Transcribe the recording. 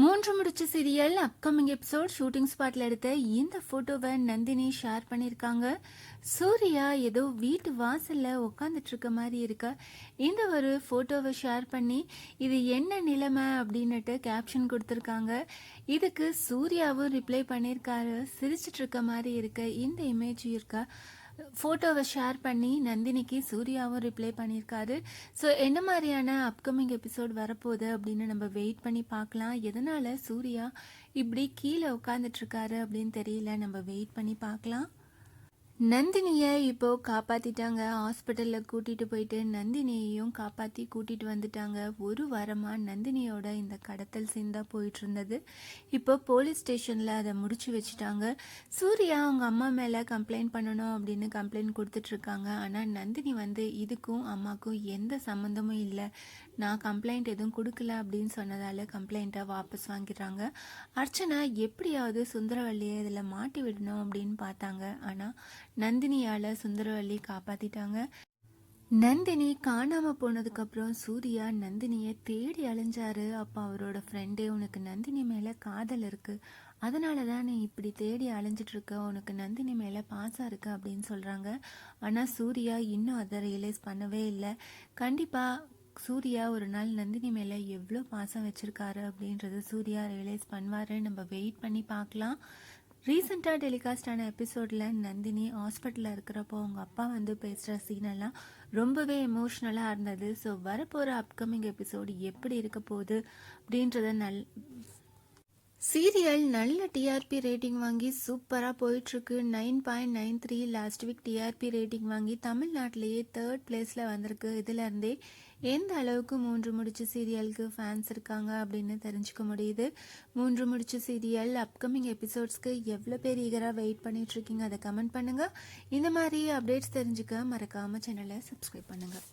மூன்று முடிச்ச serial upcoming episode shooting ஸ்பாட்ல எடுத்த இந்த போட்டோவை நந்தினி ஷேர் பண்ணியிருக்காங்க. சூர்யா ஏதோ வீட்டு வாசல்ல உட்காந்துட்டு இருக்க மாதிரி இருக்க. இந்த ஒரு போட்டோவை ஷேர் பண்ணி இது என்ன நிலைமை அப்படின்னுட்டு கேப்ஷன் கொடுத்துருக்காங்க. இதுக்கு சூர்யாவும் ரிப்ளை பண்ணியிருக்காரு. சிரிச்சிட்டு இருக்க மாதிரி இருக்க. இந்த இமேஜ் இருக்கா. ஃபோட்டோவை ஷேர் பண்ணி நந்தினிக்கு சூர்யாவும் ரிப்ளை பண்ணியிருக்காரு. ஸோ என்ன மாதிரியான அப்கமிங் எபிசோட் வரப்போகுது அப்படின்னு நம்ம வெயிட் பண்ணி பார்க்கலாம். எதனால் சூர்யா இப்படி கீழே உட்காந்துட்ருக்காரு அப்படின்னு தெரியல. நம்ம வெயிட் பண்ணி பார்க்கலாம். நந்தினியை இப்போ காப்பாத்திட்டாங்க. ஹாஸ்பிட்டலில் கூட்டிட்டு போயிட்டு நந்தினியையும் காப்பாற்றி கூட்டிட்டு வந்துட்டாங்க. ஒரு வாரமாக நந்தினியோட இந்த கடத்தல் சீன் தான் போயிட்டு இருந்தது இப்போ போலீஸ் ஸ்டேஷனில் அதை முடிச்சு வச்சுட்டாங்க. சூர்யா அவங்க அம்மா மேலே கம்ப்ளைண்ட் பண்ணணும் அப்படின்னு கம்ப்ளைண்ட் கொடுத்துட்ருக்காங்க ஆனால் நந்தினி வந்து இதுக்கும் அம்மாக்கும் எந்த சம்மந்தமும் இல்லை. நான் கம்ப்ளைண்ட் எதுவும் கொடுக்கல அப்படின்னு சொன்னதால கம்ப்ளைண்ட்டை வாபஸ் வாங்கிடுறாங்க. அர்ச்சனா எப்படியாவது சுந்தரவல்லியை இதில் மாட்டி விடணும் அப்படின்னு பார்த்தாங்க. ஆனால் நந்தினியால் சுந்தரவல்லி காப்பாற்றிட்டாங்க நந்தினி காணாமல் போனதுக்கப்புறம் சூர்யா நந்தினியை தேடி அலைஞ்சாரு. அப்போ அவரோட ஃப்ரெண்டே உனக்கு நந்தினி மேலே காதல் இருக்குது அதனால தான் நீ இப்படி தேடி அலைஞ்சிட்டு இருக்க. உனக்கு நந்தினி மேலே பாசம் இருக்கு அப்படின்னு சொல்கிறாங்க ஆனால் சூர்யா இன்னும் அதை ரியலைஸ் பண்ணவே இல்லை. கண்டிப்பாக சூர்யா ஒரு நாள் நந்தினி மேலே எவ்வளோ பாசம் வச்சுருக்காரு அப்படின்றது சூர்யா ரியலைஸ் பண்ணுவார். நம்ம வெயிட் பண்ணி பார்க்கலாம். ரீசெண்டாக டெலிகாஸ்ட் ஆன எபிசோடில் நந்தினி ஹாஸ்பிட்டலில் இருக்கிறப்போ அவங்க அப்பா வந்து பேசுகிற சீனெல்லாம் ரொம்பவே எமோஷ்னலாக இருந்தது. ஸோ வரப்போகிற அப்கமிங் எபிசோடு எப்படி இருக்க போகுது அப்படின்றத நல் சீரியல் நல்ல டிஆர்பி ரேட்டிங் வாங்கி சூப்பராக போயிட்டுருக்கு. Nine point nine three last week TRP rating வாங்கி தமிழ்நாட்டிலேயே தேர்ட் பிளேஸில் வந்திருக்கு. இதுலேருந்தே எந்த அளவுக்கு மூன்று முடிச்சு சீரியலுக்கு ஃபேன்ஸ் இருக்காங்க அப்படின்னு தெரிஞ்சுக்க முடியுது. மூன்று முடிச்சு சீரியல் அப்கமிங் எபிசோட்ஸ்க்கு எவ்வளோ பேர் ஈகராக வெயிட் பண்ணிகிட்ருக்கீங்க அதை கமெண்ட் பண்ணுங்கள் இந்த மாதிரி அப்டேட்ஸ் தெரிஞ்சுக்க மறக்காமல் சேனலை சப்ஸ்கிரைப் பண்ணுங்கள்